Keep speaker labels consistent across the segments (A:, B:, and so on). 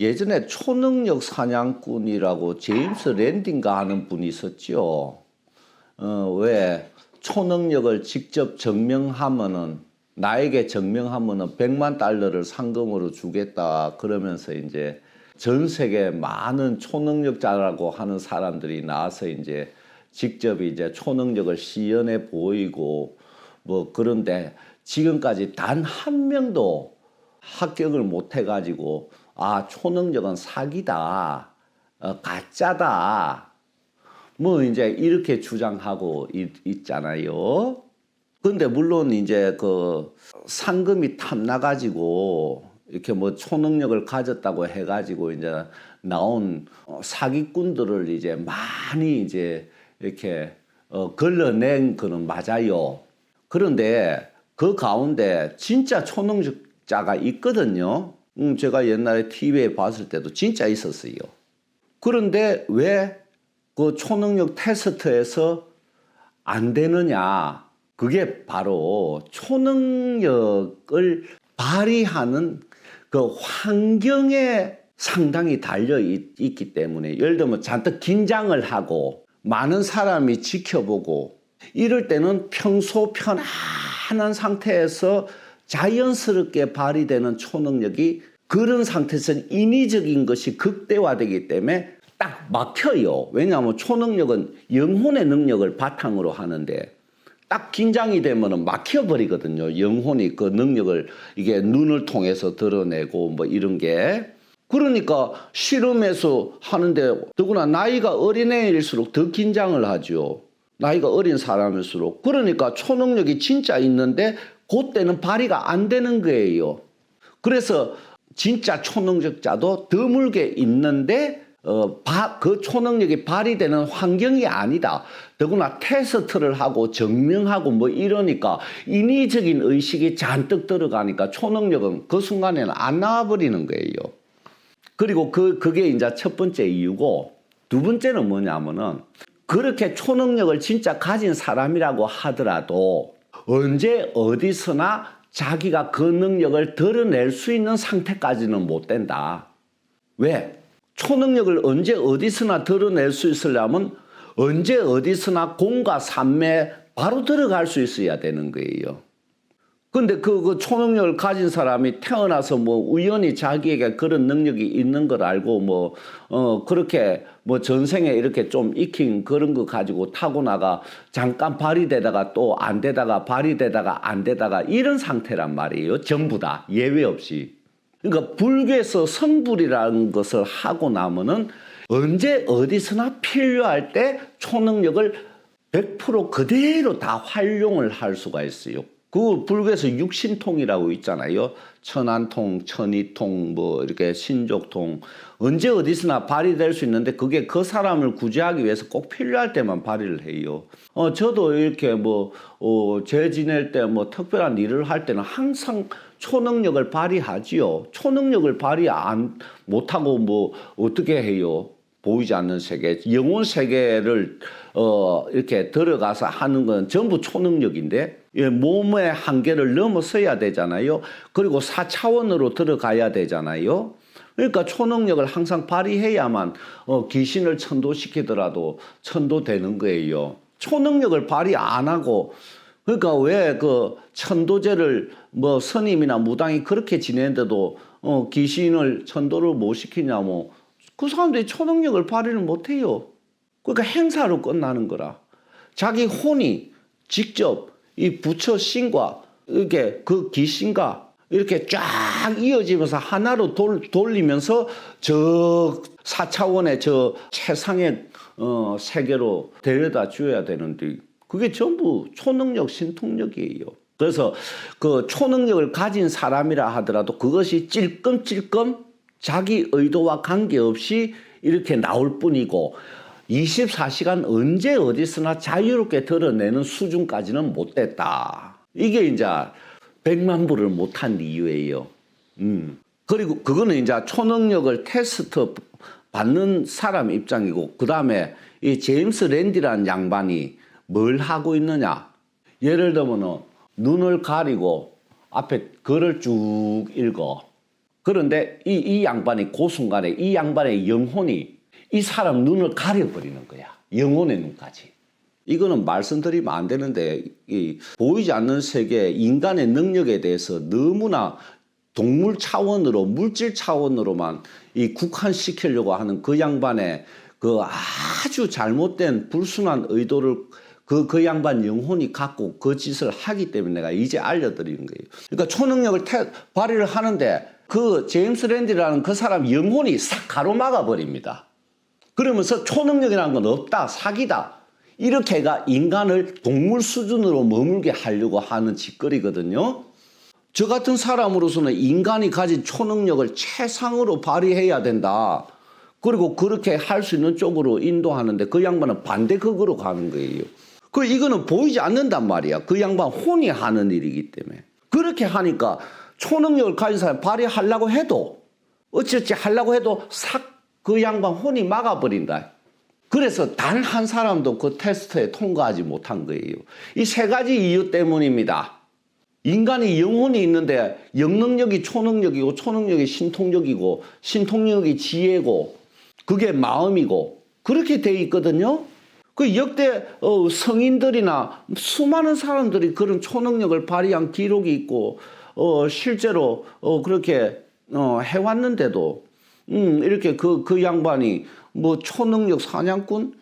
A: 예전에 초능력 사냥꾼이라고 제임스 랜딩가 하는 분이 있었죠. 어, 왜 초능력을 직접 증명하면은 나에게 증명하면은 100만 달러를 상금으로 주겠다 그러면서 이제 전 세계 많은 초능력자라고 하는 사람들이 나와서 이제 직접 이제 초능력을 시연해 보이고 뭐 그런데 지금까지 단 한 명도 합격을 못 해가지고 아 초능력은 사기다 어, 가짜다 뭐 이제 이렇게 주장하고 있, 있잖아요. 근데 물론 이제 그 상금이 탐나가지고 이렇게 뭐 초능력을 가졌다고 해가지고 이제 나온 어, 사기꾼들을 이제 많이 이제 이렇게 어, 걸러낸 거는 맞아요. 그런데 그 가운데 진짜 초능력자가 있거든요. 음, 제가 옛날에 TV에 봤을 때도 진짜 있었어요. 그런데 왜 그 초능력 테스트에서 안 되느냐? 그게 바로 초능력을 발휘하는 그 환경에 상당히 달려 있, 기 때문에 예를 들면 잔뜩 긴장을 하고 많은 사람이 지켜보고 이럴 때는 평소 편안한 상태에서 자연스럽게 발휘되는 초능력이 그런 상태에서 인위적인 것이 극대화되기 때문에 딱 막혀요. 왜냐하면 초능력은 영혼의 능력을 바탕으로 하는데 딱 긴장이 되면은 막혀버리거든요. 영혼이 그 능력을 이게 눈을 통해서 드러내고 뭐 이런 게. 그러니까 실험에서 하는데 더구나 나이가 어린애일수록 더 긴장을 하죠. 나이가 어린 사람일수록. 그러니까 초능력이 진짜 있는데 그때는 발휘가 안 되는 거예요. 그래서 진짜 초능력자도 드물게 있는데 어, 바, 그 초능력이 발휘되는 환경이 아니다. 더구나 테스트를 하고 증명하고 뭐 이러니까 인위적인 의식이 잔뜩 들어가니까 초능력은 그 순간에는 안 나와버리는 거예요. 그리고 그, 그게 이제 첫 번째 이유고 두 번째는 뭐냐면은 그렇게 초능력을 진짜 가진 사람이라고 하더라도 언제 어디서나 자기가 그 능력을 드러낼 수 있는 상태까지는 못 된다. 왜? 초능력을 언제 어디서나 드러낼 수 있으려면 언제 어디서나 공과 삼매 바로 들어갈 수 있어야 되는 거예요. 근데 그, 그 초능력을 가진 사람이 태어나서 뭐 우연히 자기에게 그런 능력이 있는 걸 알고 뭐, 어, 그렇게 뭐 전생에 이렇게 좀 익힌 그런 거 가지고 타고나가 잠깐 발휘되다가 또 안 되다가 발휘되다가 안 되다가 이런 상태란 말이에요. 전부 다. 예외 없이. 그러니까 불교에서 성불이라는 것을 하고 나면은 언제 어디서나 필요할 때 초능력을 100% 그대로 다 활용을 할 수가 있어요. 그 불교에서 육신통이라고 있잖아요. 천안통, 천이통, 뭐 이렇게 신족통 언제 어디서나 발휘될 수 있는데 그게 그 사람을 구제하기 위해서 꼭 필요할 때만 발휘를 해요. 어 저도 이렇게 뭐어제 지낼 때 뭐 특별한 일을 할 때는 항상 초능력을 발휘하지요. 초능력을 발휘 안 못하고 뭐 어떻게 해요? 보이지 않는 세계, 영혼 세계를 어 이렇게 들어가서 하는 건 전부 초능력인데 예, 몸의 한계를 넘어서야 되잖아요. 그리고 4차원으로 들어가야 되잖아요. 그러니까 초능력을 항상 발휘해야만 어, 귀신을 천도시키더라도 천도되는 거예요. 초능력을 발휘 안 하고 그러니까 왜 그 천도제를 뭐 스님이나 무당이 그렇게 지내는데도 어, 귀신을 천도를 못 시키냐면 그 사람들이 초능력을 발휘를 못 해요. 그러니까 행사로 끝나는 거라. 자기 혼이 직접 이 부처 신과 이렇게 그 귀신과 이렇게 쫙 이어지면서 하나로 돌, 돌리면서 저 4차원의 저 최상의 어, 세계로 데려다 줘야 되는데 그게 전부 초능력, 신통력이에요. 그래서 그 초능력을 가진 사람이라 하더라도 그것이 찔끔찔끔 자기 의도와 관계없이 이렇게 나올 뿐이고 24시간 언제 어디서나 자유롭게 드러내는 수준까지는 못 됐다. 이게 이제 백만 불을 못한 이유예요. 음. 그리고 그거는 이제 초능력을 테스트 받는 사람 입장이고 그 다음에 이 제임스 랜디라는 양반이 뭘 하고 있느냐? 예를 들면 눈을 가리고 앞에 글을 쭉 읽어. 그런데 이, 이 양반이 그 순간에 이 양반의 영혼이 이 사람 눈을 가려버리는 거야. 영혼의 눈까지. 이거는 말씀드리면 안 되는데 이 보이지 않는 세계 인간의 능력에 대해서 너무나 동물 차원으로 물질 차원으로만 이 국한시키려고 하는 그 양반의 그 아주 잘못된 불순한 의도를 그, 그 양반 영혼이 갖고 그 짓을 하기 때문에 내가 이제 알려드리는 거예요. 그러니까 초능력을 태, 발휘를 하는데 그 제임스 랜디라는 그 사람 영혼이 싹 가로막아 버립니다. 그러면서 초능력이라는 건 없다, 사기다. 이렇게가 인간을 동물 수준으로 머물게 하려고 하는 짓거리거든요. 저 같은 사람으로서는 인간이 가진 초능력을 최상으로 발휘해야 된다. 그리고 그렇게 할 수 있는 쪽으로 인도하는데 그 양반은 반대 극으로 가는 거예요. 그 이거는 보이지 않는단 말이야. 그 양반 혼이 하는 일이기 때문에. 그렇게 하니까 초능력을 가진 사람이 발휘하려고 해도 어찌어찌 하려고 해도 싹 그 양반 혼이 막아버린다. 그래서 단 한 사람도 그 테스트에 통과하지 못한 거예요. 이 세 가지 이유 때문입니다. 인간이 영혼이 있는데 영능력이 초능력이고 초능력이 신통력이고 신통력이 지혜고 그게 마음이고 그렇게 돼 있거든요. 그 역대 어, 성인들이나 수많은 사람들이 그런 초능력을 발휘한 기록이 있고 어, 실제로 어, 그렇게 어, 해왔는데도 음, 이렇게 그, 그 양반이 뭐 초능력 사냥꾼,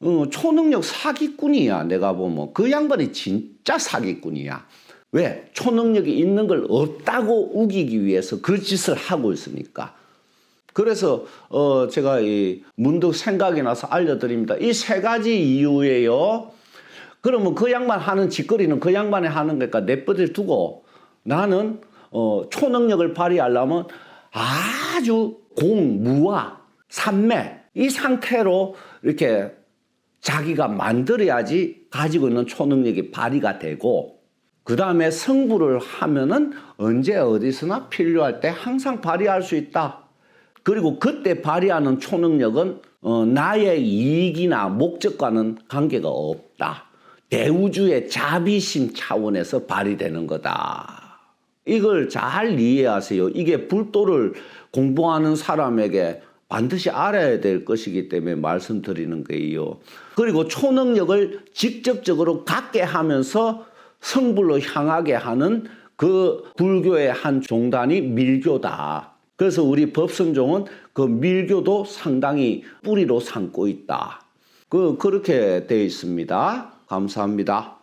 A: 어, 초능력 사기꾼이야. 내가 보면 그 양반이 진짜 사기꾼이야. 왜? 초능력이 있는 걸 없다고 우기기 위해서 그 짓을 하고 있으니까. 그래서 어 제가 이 문득 생각이 나서 알려드립니다. 이 세 가지 이유예요. 그러면 그 양반 하는 짓거리는 그 양반이 하는 거니까 내버려 두고 나는 어 초능력을 발휘하려면 아주 공, 무와 산매 이 상태로 이렇게 자기가 만들어야지 가지고 있는 초능력이 발휘가 되고 그 다음에 승부를 하면은 언제 어디서나 필요할 때 항상 발휘할 수 있다. 그리고 그때 발휘하는 초능력은 어, 나의 이익이나 목적과는 관계가 없다. 대우주의 자비심 차원에서 발휘되는 거다. 이걸 잘 이해하세요. 이게 불도를 공부하는 사람에게 반드시 알아야 될 것이기 때문에 말씀드리는 거예요. 그리고 초능력을 직접적으로 갖게 하면서 성불로 향하게 하는 그 불교의 한 종단이 밀교다. 그래서 우리 법성종은 그 밀교도 상당히 뿌리로 삼고 있다. 그, 그렇게 되어 있습니다. 감사합니다.